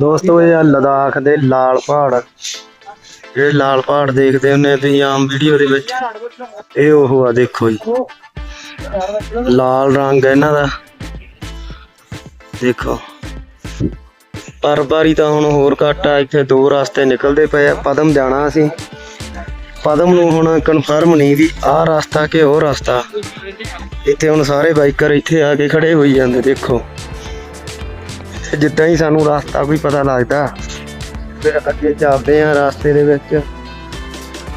ਦੋਸਤੋ, ਇਹ ਆ ਲਦਾਖ ਦੇ ਲਾਲ ਪਹਾੜ। ਇਹ ਲਾਲ ਪਹਾੜ ਦੇਖਦੇ ਹੁੰਨੇ ਤੁਸੀਂ ਆਮ ਵੀਡੀਓ ਦੇ ਵਿੱਚ, ਇਹ ਉਹ ਆ, ਦੇਖੋ ਜੀ। ਲਾਲ ਰੰਗ ਹੈ ਇਹਨਾਂ ਦਾ। ਦੇਖੋ। ਪਰ ਬਾਰੀ ਤਾਂ ਹੁਣ ਹੋਰ ਘੱਟ ਆ, ਇੱਥੇ ਦੋ ਰਸਤੇ ਨਿਕਲਦੇ ਪਏ ਆ, ਪਦਮ ਜਾਣਾ ਅਸੀਂ। ਪਦਮ ਨੂੰ ਹੁਣ ਕਨਫਰਮ ਨਹੀਂ ਵੀ ਆਹ ਰਸਤਾ ਕਿ ਉਹ ਰਸਤਾ। ਇੱਥੇ ਹੁਣ ਸਾਰੇ ਬਾਈਕਰ ਇੱਥੇ ਆ ਕੇ ਖੜੇ ਹੋਈ ਜਾਂਦੇ, ਦੇਖੋ। ਤੇ ਜਿੱਦਾਂ ਹੀ ਸਾਨੂੰ ਰਸਤਾ ਕੋਈ ਪਤਾ ਲੱਗਦਾ, ਫਿਰ ਅੱਗੇ ਚੱਲਦੇ ਆ ਰਸਤੇ ਦੇ ਵਿੱਚ।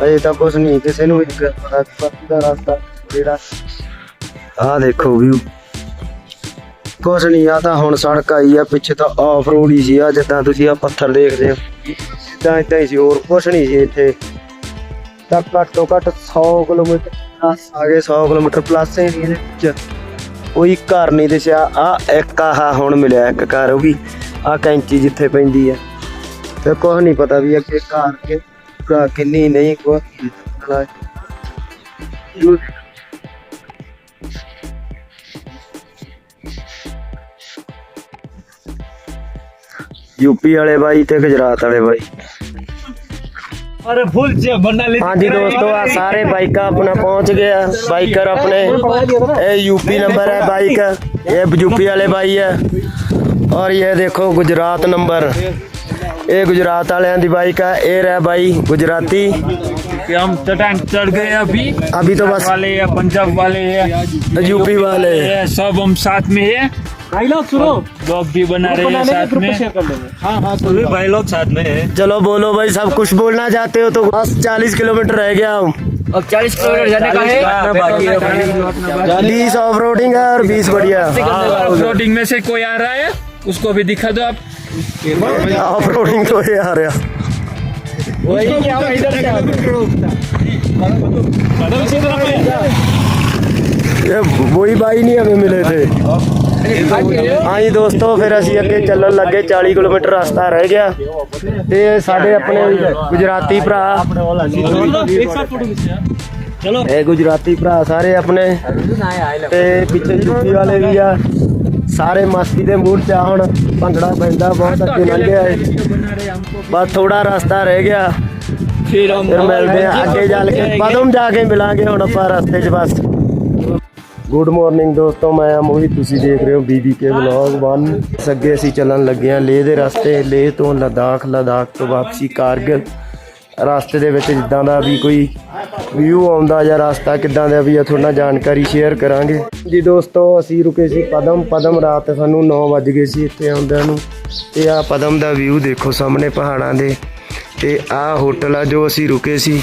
ਅਜੇ ਤਾਂ ਕੁਝ ਨਹੀਂ, ਕਿਸੇ ਨੂੰ ਵੀ ਪਤਾ ਕਿ ਦਾ ਰਸਤਾ ਜਿਹੜਾ ਆਹ ਦੇਖੋ ਵਿਊ ਕੁਝ ਨਹੀਂ ਆ ਤਾਂ ਹੁਣ ਸੜਕ ਆਈ ਆ, ਪਿੱਛੇ ਤਾਂ ਆਫ ਰੋਡ ਹੀ ਸੀ ਆ ਜਿੱਦਾਂ ਤੁਸੀਂ ਆ ਪੱਥਰ ਦੇਖਦੇ ਹੋ। ਇਦਾਂ ਇਦਾਂ ਹੀ ਸੀ, ਹੋਰ ਕੁਝ ਨਹੀਂ ਸੀ ਇੱਥੇ। ਤਾਂ ਘੱਟ ਤੋਂ ਘੱਟ 100 ਕਿਲੋਮੀਟਰ ਆ ਗਏ 100 ਕਿਲੋਮੀਟਰ ਪਲੱਸ ਹੀ ਇਹਦੇ ਵਿੱਚ। ਕੋਈ ਘਰ ਨਹੀਂ ਦਿਸਿਆ। ਆ ਇੱਕ ਆਹ ਹੁਣ ਮਿਲਿਆ, ਇੱਕ ਘਰ ਉਹ ਵੀ ਆ ਕੈਂਚੀ ਜਿੱਥੇ ਪੈਂਦੀ ਆ। ਤੇ ਕੁਝ ਨਹੀਂ ਪਤਾ ਵੀ ਅੱਗੇ ਘਰ ਕਿ ਘਰ ਕਿੰਨੀ ਨਹੀਂ ਕੁਝ ਯੂਪੀ ਵਾਲੇ ਬਾਈ ਤੇ ਗੁਜਰਾਤ ਵਾਲੇ ਬਾਈ। हाँ जी दोस्तों आ सारे बाइक अपना पहुँच गया बाइकर अपने ये यूपी नंबर है बाइक। ये यूपी वाले भाई है। और ये देखो गुजरात नंबर। ये गुजरात वाले की बाइक है ये रहा भाई गुजराती। हम तो चटान चढ़ गए अभी। अभी तो बस। वाले पंजाब वाले यूपी वाले। सब हम साथ में है। भाई सुनो। ब्लॉग भी बना रहे हैं साथ में। कर लेंगे। हाँ हाँ तो भाई लोग साथ में है। चलो बोलो भाई सब कुछ बोलना चाहते हो तो बस चालीस किलोमीटर रह गया हूँ। अब चालीस किलोमीटर जाने का है? बाकी है बीस ऑफ़ रोडिंग है और बीस बढ़िया। फ्लोटिंग में से कोई आ रहा है? उसको भी दिखा दो आप। ऑफ़ रोडिंग तो ये आ रहा ये वही भाई नहीं हमें मिले थे। ਹਾਂਜੀ ਦੋਸਤੋ, ਫਿਰ ਅਸੀਂ ਅੱਗੇ ਚੱਲਣ ਲੱਗੇ। 40 ਕਿਲੋਮੀਟਰ ਰਸਤਾ ਰਹਿ ਗਿਆ। ਤੇ ਸਾਡੇ ਆਪਣੇ ਗੁਜਰਾਤੀ ਭਰਾ। ਇਹ ਗੁਜਰਾਤੀ ਭਰਾ ਸਾਰੇ ਆਪਣੇ। ਤੇ ਪਿੱਛੇ ਜੁੱਤੀ ਵਾਲੇ ਵੀ ਆ। ਸਾਰੇ ਮਸਤੀ ਦੇ ਮੂਡ ਚ ਆ ਹੁਣ। ਭੰਗੜਾ ਪੈਂਦਾ, ਬਹੁਤ ਅੱਗੇ ਲੰਘ ਗਿਆ ਏ ਬਸ ਥੋੜਾ ਰਸਤਾ ਰਹਿ ਗਿਆ। ਫਿਰ ਮਿਲਦੇ ਆ ਅੱਗੇ ਜਾ ਕੇ। ਪਦਮ ਜਾ ਕੇ ਮਿਲਾਂਗੇ ਹੁਣ ਆਪਾਂ ਰਸਤੇ 'ਚ ਬਸ। ਗੁੱਡ ਮਾਰਨਿੰਗ ਦੋਸਤੋ, ਮੈਂ ਆ ਮੋਹਿਤ, ਤੁਸੀਂ ਦੇਖ ਰਹੇ ਹੋ ਬੀਬੀਕੇ ਵਲੌਗ 1 ਅੱਗੇ ਅਸੀਂ ਚੱਲਣ ਲੱਗੇ ਆ ਲੇਹ ਦੇ ਰਸਤੇ। ਲੇਹ ਤੋਂ ਲਦਾਖ ਲਦਾਖ ਤੋਂ ਵਾਪਸੀ ਕਾਰਗਿਲ। ਰਸਤੇ ਦੇ ਵਿੱਚ ਜਿੱਦਾਂ ਦਾ ਵੀ ਕੋਈ ਵਿਊ ਆਉਂਦਾ ਜਾਂ ਰਸਤਾ ਕਿੱਦਾਂ ਦਾ ਵੀ ਆ, ਤੁਹਾਡਾ ਜਾਣਕਾਰੀ ਸ਼ੇਅਰ ਕਰਾਂਗੇ। ਜੀ ਦੋਸਤੋ, ਅਸੀਂ ਰੁਕੇ ਸੀ ਪਦਮ। ਪਦਮ ਰਾਤ ਸਾਨੂੰ 9 ਵਜ ਗਏ ਸੀ ਇੱਥੇ ਆਉਂਦਿਆਂ ਨੂੰ। ਤੇ ਆ ਪਦਮ ਦਾ ਵਿਊ ਦੇਖੋ ਸਾਹਮਣੇ ਪਹਾੜਾਂ ਦੇ। ਤੇ ਆ ਹੋਟਲ ਆ ਜੋ ਅਸੀਂ ਰੁਕੇ ਸੀ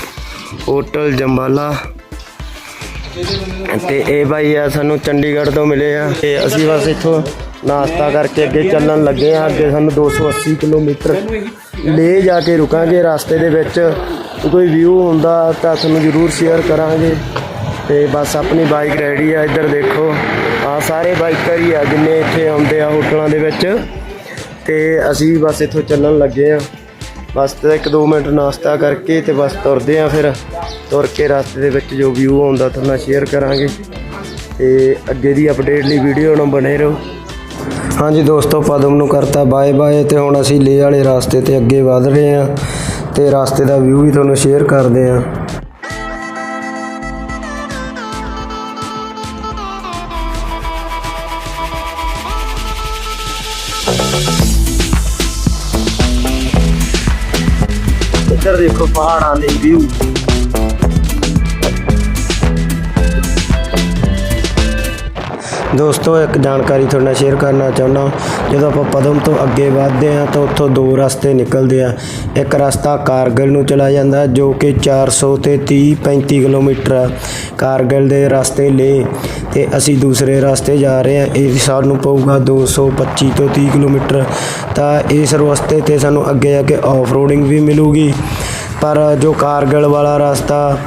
ਹੋਟਲ ਜੰਬਾਲਾ। ਤੇ ਇਹ ਭਾਈ ਆ, ਸਾਨੂੰ ਚੰਡੀਗੜ੍ਹ ਤੋਂ ਮਿਲੇ ਆ। ਤੇ ਅਸੀਂ ਬਸ ਇੱਥੋਂ ਨਾਸ਼ਤਾ ਕਰਕੇ ਅੱਗੇ ਚੱਲਣ ਲੱਗੇ ਆ। ਅੱਗੇ ਸਾਨੂੰ 280 ਕਿਲੋਮੀਟਰ ਲੈ ਜਾ ਕੇ ਰੁਕਾਂਗੇ ਰਸਤੇ ਦੇ ਵਿੱਚ। ਕੋਈ ਵਿਊ ਹੁੰਦਾ ਤਾਂ ਤੁਹਾਨੂੰ ਜ਼ਰੂਰ ਸ਼ੇਅਰ ਕਰਾਂਗੇ। ਤੇ ਬਸ ਆਪਣੀ ਬਾਈਕ ਰੈਡੀ ਆ, ਇੱਧਰ ਦੇਖੋ। ਆ ਸਾਰੇ ਬਾਈਕਰ ਹੀ ਆ, ਜਿੰਨੇ ਇੱਥੇ ਆਉਂਦੇ ਆ ਹੋਟਲਾਂ ਦੇ ਵਿੱਚ। ਤੇ ਅਸੀਂ ਬਸ ਇੱਥੋਂ ਚੱਲਣ ਲੱਗੇ ਆ। ਬਸ ਤੇ ਇੱਕ ਦੋ ਮਿੰਟ ਨਾਸ਼ਤਾ ਕਰਕੇ ਤੇ ਬਸ ਤੁਰਦੇ ਆ ਫਿਰ। ਤੁਰ ਕੇ ਰਸਤੇ ਦੇ ਵਿੱਚ ਜੋ ਵਿਊ ਆਉਂਦਾ ਤੁਹਾਨੂੰ ਸ਼ੇਅਰ ਕਰਾਂਗੇ। ਤੇ ਅੱਗੇ ਦੀ ਅਪਡੇਟ ਲਈ ਵੀਡੀਓ ਨੂੰ ਬਣੇ ਰਹੋ। ਹਾਂਜੀ ਦੋਸਤੋ, ਪਦਮ ਨੂੰ ਕਰਤਾ ਬਾਏ ਬਾਏ ਤੇ ਹੁਣ ਅਸੀਂ ਲੇ ਵਾਲੇ ਰਸਤੇ ਤੇ ਅੱਗੇ ਵਧ ਰਹੇ ਆ। ਤੇ ਰਸਤੇ ਦਾ ਵਿਊ ਵੀ ਤੁਹਾਨੂੰ ਸ਼ੇਅਰ ਕਰਦੇ ਆ। ਇੱਧਰ ਦੇਖੋ, ਪਹਾੜਾਂ ਦੇ ਵਿਊ ਦੋਸਤੋ, ਇੱਕ ਜਾਣਕਾਰੀ ਤੁਹਾਡੇ ਨਾਲ ਸ਼ੇਅਰ ਕਰਨਾ ਚਾਹੁੰਦਾ ਜਦੋਂ ਆਪਾਂ ਪਦਮ ਤੋਂ ਅੱਗੇ ਵਧਦੇ ਹਾਂ, ਤਾਂ ਉੱਥੋਂ ਦੋ ਰਸਤੇ ਨਿਕਲਦੇ ਆ। ਇੱਕ ਰਸਤਾ ਕਾਰਗਿਲ ਨੂੰ ਚਲਾ ਜਾਂਦਾ, ਜੋ ਕਿ 400 ਤੇ 30 35 ਕਿਲੋਮੀਟਰ ਆ। ਕਾਰਗਿਲ ਦੇ ਰਸਤੇ ਲੇ ਤੇ ਅਸੀਂ ਦੂਸਰੇ ਰਸਤੇ ਜਾ ਰਹੇ ਹਾਂ। ਇਹ ਸਾਨੂੰ ਪਊਗਾ 225 ਤੋਂ 30 ਕਿਲੋਮੀਟਰ। ਤਾਂ ਇਸ ਰਸਤੇ ਤੇ ਸਾਨੂੰ ਅੱਗੇ ਜਾ ਕੇ ਆਫ ਰੋਡਿੰਗ ਵੀ ਮਿਲੂਗੀ। ਪਰ ਜੋ ਕਾਰਗਲ ਵਾਲਾ ਰਸਤਾ,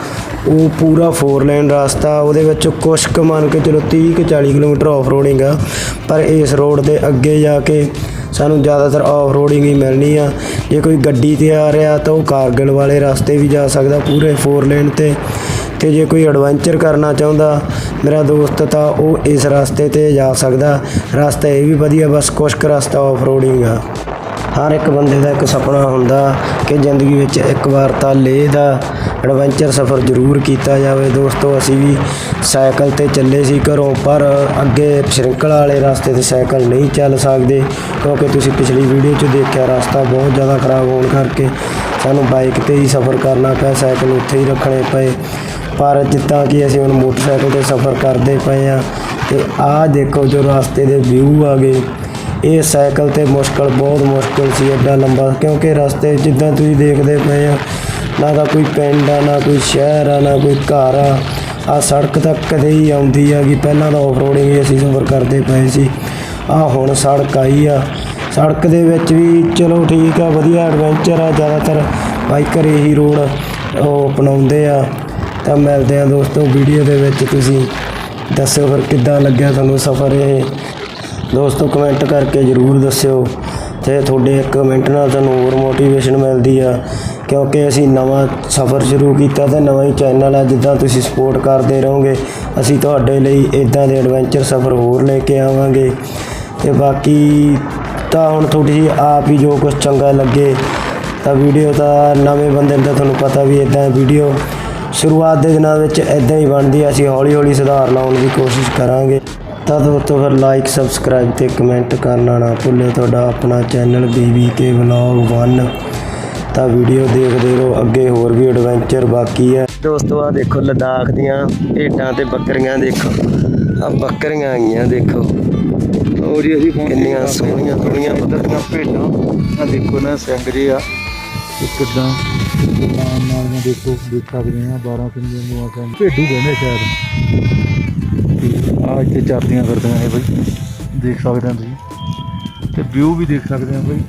ਉਹ ਪੂਰਾ 4 ਲੇਨ ਰਸਤਾ, ਉਹਦੇ ਵਿੱਚ ਕੁਛ ਕੁ ਮੰਨ ਕੇ ਚਲੋ 30 ਕਿ 40 ਕਿਲੋਮੀਟਰ ਆਫ ਰੋਡਿੰਗ ਆ। ਪਰ ਇਸ ਰੋਡ ਤੇ ਅੱਗੇ ਜਾ ਕੇ ਸਾਨੂੰ ਜ਼ਿਆਦਾਤਰ ਆਫ ਰੋਡਿੰਗ ਹੀ ਮਿਲਣੀ ਆ। ਜੇ ਕੋਈ ਗੱਡੀ ਤੇ ਆ ਰਿਹਾ ਤਾਂ ਉਹ ਕਾਰਗਿਲ ਵਾਲੇ ਰਸਤੇ ਵੀ ਜਾ ਸਕਦਾ ਪੂਰੇ 4 ਲੇਨ ਤੇ। ਤੇ ਜੇ ਕੋਈ ਐਡਵੈਂਚਰ ਕਰਨਾ ਚਾਹੁੰਦਾ, ਮੇਰਾ ਦੋਸਤ ਤਾਂ ਉਹ ਇਸ ਰਸਤੇ ਤੇ ਜਾ ਸਕਦਾ। ਰਸਤਾ ਇਹ ਵੀ ਵਧੀਆ, ਬਸ ਕੁਛ ਕੁ ਰਸਤਾ ਆਫ ਰੋਡਿੰਗ ਆ। ਹਰ ਇੱਕ ਬੰਦੇ ਦਾ ਇੱਕ ਸੁਪਨਾ ਹੁੰਦਾ ਕਿ ਜ਼ਿੰਦਗੀ ਵਿੱਚ ਇੱਕ ਵਾਰ ਤਾਂ ਲੇਹ ਦਾ ਐਡਵੈਂਚਰ ਸਫ਼ਰ ਜ਼ਰੂਰ ਕੀਤਾ ਜਾਵੇ। ਦੋਸਤੋ, ਅਸੀਂ ਵੀ ਸਾਈਕਲ ਤੇ ਚੱਲੇ ਸੀ ਘਰੋਂ, ਪਰ ਅੱਗੇ ਸ਼੍ਰਿੰਕਲਾ ਵਾਲੇ ਰਸਤੇ ਤੇ ਸਾਈਕਲ ਨਹੀਂ ਚੱਲ ਸਕਦੇ, ਕਿਉਂਕਿ ਤੁਸੀਂ ਪਿਛਲੀ ਵੀਡੀਓ 'ਚ ਦੇਖਿਆ, ਰਸਤਾ ਬਹੁਤ ਜ਼ਿਆਦਾ ਖਰਾਬ ਹੋਣ ਕਰਕੇ ਸਾਨੂੰ ਬਾਈਕ ਤੇ ਹੀ ਸਫ਼ਰ ਕਰਨਾ ਪਿਆ, ਸਾਈਕਲ ਉੱਥੇ ਹੀ ਰੱਖਣੇ ਪਏ। ਪਰ ਜਿੱਦਾਂ ਕਿ ਅਸੀਂ ਹੁਣ ਮੋਟਰਸਾਈਕਲ ਤੇ ਸਫ਼ਰ ਕਰਦੇ ਪਏ ਆ ਤੇ ਆਹ ਦੇਖੋ ਜੋ ਰਸਤੇ ਦੇ ਵਿਊ ਆ ਗਏ। ਇਹ ਸਾਈਕਲ ਤੇ ਮੁਸ਼ਕਲ, ਬਹੁਤ ਮੁਸ਼ਕਲ ਸੀ, ਐਡਾ ਲੰਬਾ। ਕਿਉਂਕਿ ਰਸਤੇ ਜਿੱਦਾਂ ਤੁਸੀਂ ਦੇਖਦੇ ਪਏ ਆ ਨਾ ਤਾਂ ਕੋਈ ਪਿੰਡ ਆ, ਨਾ ਕੋਈ ਸ਼ਹਿਰ ਆ, ਨਾ ਕੋਈ ਘਰ ਆ। ਆ ਸੜਕ ਤਾਂ ਕਦੇ ਹੀ ਆਉਂਦੀ ਆ ਕਿ ਪਹਿਲਾਂ ਤਾਂ ਆਫਰੋਡਿੰਗ ਹੀ ਅਸੀਂ ਸਫ਼ਰ ਕਰਦੇ ਪਏ ਸੀ। ਆ ਹੁਣ ਸੜਕ ਆਈ ਆ। ਸੜਕ ਦੇ ਵਿੱਚ ਵੀ ਚਲੋ ਠੀਕ ਆ, ਵਧੀਆ ਐਡਵੈਂਚਰ ਆ। ਜ਼ਿਆਦਾਤਰ ਬਾਈਕਰ ਇਹੀ ਰੋਡ ਉਹ ਅਪਣਾਉਂਦੇ ਆ। ਤਾਂ ਮਿਲਦੇ ਆ ਦੋਸਤੋ ਵੀਡੀਓ ਦੇ ਵਿੱਚ ਤੁਸੀਂ। ਦੱਸਿਓ ਫਿਰ ਕਿੱਦਾਂ ਲੱਗਿਆ ਤੁਹਾਨੂੰ ਸਫ਼ਰ ਇਹ? ਦੋਸਤੋ ਕਮੈਂਟ ਕਰਕੇ ਜਰੂਰ ਦੱਸਿਓ ਤੇ ਤੁਹਾਡੇ ਇੱਕ ਕਮੈਂਟ ਨਾਲ ਤੁਹਾਨੂੰ ਹੋਰ ਮੋਟੀਵੇਸ਼ਨ ਮਿਲਦੀ ਆ। ਕਿਉਂਕਿ ਅਸੀਂ ਨਵਾਂ ਸਫ਼ਰ ਸ਼ੁਰੂ ਕੀਤਾ ਤੇ ਨਵਾਂ ਹੀ ਚੈਨਲ ਆ, ਜਿੱਦਾਂ ਤੁਸੀਂ ਸਪੋਰਟ ਕਰਦੇ ਰਹੋਗੇ, ਅਸੀਂ ਤੁਹਾਡੇ ਲਈ ਇਦਾਂ ਦੇ ਐਡਵੈਂਚਰ ਸਫ਼ਰ ਹੋਰ ਲੈ ਕੇ ਆਵਾਂਗੇ। ਤੇ ਬਾਕੀ ਤਾਂ ਹੁਣ ਤੁਹਾਡੀ ਜਿਹੀ ਆਪ ਹੀ ਜੋ ਕੁਝ ਚੰਗਾ ਲੱਗੇ, ਤਾਂ ਵੀਡੀਓ ਤਾਂ ਨਵੇਂ ਬੰਦੇ ਨੂੰ ਤਾਂ ਤੁਹਾਨੂੰ ਪਤਾ ਵੀ ਇਦਾਂ ਵੀਡੀਓ ਸ਼ੁਰੂਆਤ ਦੇ ਦਿਨਾਂ ਵਿੱਚ ਇਦਾਂ ਹੀ ਬਣਦੀ ਆ, ਅਸੀਂ ਹੌਲੀ ਹੌਲੀ ਸੁਧਾਰ ਲਾਉਣ ਦੀ ਕੋਸ਼ਿਸ਼ ਕਰਾਂਗੇ। ਤਾਂ ਦੋਸਤੋ ਫਿਰ ਲਾਈਕ ਸਬਸਕ੍ਰਾਈਬ ਤੇ ਕਮੈਂਟ ਕਰਨਾ ਨਾ ਭੁੱਲਿਓ ਤੁਹਾਡਾ ਆਪਣਾ ਚੈਨਲ ਬੀਬੀਕੇ ਵਲੌਗ 1 ਤਾਂ ਵੀਡੀਓ ਦੇਖਦੇ ਰਹੋ ਅੱਗੇ ਹੋਰ ਵੀ ਐਡਵੈਂਚਰ ਬਾਕੀ ਹੈ। ਦੋਸਤੋ ਆ ਦੇਖੋ ਲਦਾਖ ਦੀਆਂ ਭੇਡਾਂ ਤੇ ਬੱਕਰੀਆਂ ਦੇਖੋ। ਆ ਬੱਕਰੀਆਂ ਆਈਆਂ ਦੇਖੋ। ਉਹ ਜੀ ਅਸੀਂ ਕਿੰਨੀਆਂ ਸੋਹਣੀਆਂ ਸੋਹਣੀਆਂ ਬੱਕਰੀਆਂ। ਭੇਡਾਂ। ਆ ਦੇਖੋ ਨਾ ਜੀ ਆ। ਕਿੱਦਾਂ? ਨਾਮ ਨਾਲੀਆਂ ਦੇਖੋ ਦੇਖ ਸਕਦੇ ਆ 12 ਪਿੰਡੀਆਂ ਨੂੰ ਆਸਾਂ ਭੇਡੂ ਕਹਿੰਦੇ ਸ਼ਾਇਦ। ਆ ਇੱਥੇ ਚਾਰਦੀਆਂ ਕਰਦੀਆਂ ਇਹ ਬਈ। ਦੇਖ ਸਕਦੇ ਆ ਤੁਸੀਂ। ਤੇ ਵਿਊ ਵੀ ਦੇਖ ਸਕਦੇ ਆ ਬਈ।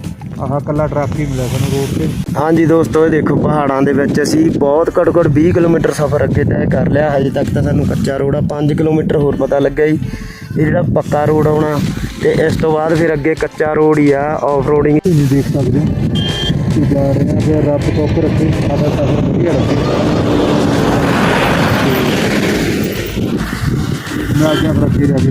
ਆਹ ਕੱਲਾ ਟਰੱਕ ਹੀ ਮਿਲਿਆ ਸਾਨੂੰ ਰੋਡ ਤੇ। ਹਾਂਜੀ ਦੋਸਤੋ ਇਹ ਦੇਖੋ ਪਹਾੜਾਂ ਦੇ ਵਿੱਚ ਅਸੀਂ ਬਹੁਤ ਘੱਟੋ ਘੱਟ 20 ਕਿਲੋਮੀਟਰ ਸਫ਼ਰ ਅੱਗੇ ਤੈਅ ਕਰ ਲਿਆ। ਹਜੇ ਤੱਕ ਤਾਂ ਸਾਨੂੰ ਕੱਚਾ ਰੋਡ ਆ 5 ਕਿਲੋਮੀਟਰ ਹੋਰ ਪਤਾ ਲੱਗਾ ਜੀ। ਇਹ ਜਿਹੜਾ ਪੱਕਾ ਰੋਡ ਆਉਣਾ ਤੇ ਇਸ ਤੋਂ ਬਾਅਦ ਫਿਰ ਅੱਗੇ ਕੱਚਾ ਰੋਡ ਹੀ ਆ ਆਫ ਰੋਡਿੰਗ ਤੁਸੀਂ ਦੇਖ ਸਕਦੇ ਹੋ। ਜਾ ਰਹੇ ਆ ਕਿ ਰੱਬ ਟੋਕ ਰੱਖੇ। ਸਾਡਾ ਸਫ਼ਰ ਵਧੀਆ ਰੱਖੇ। ਮੈਂ ਅੱਗੇ ਰੱਖੀ ਰਿਹਾ ਕਿ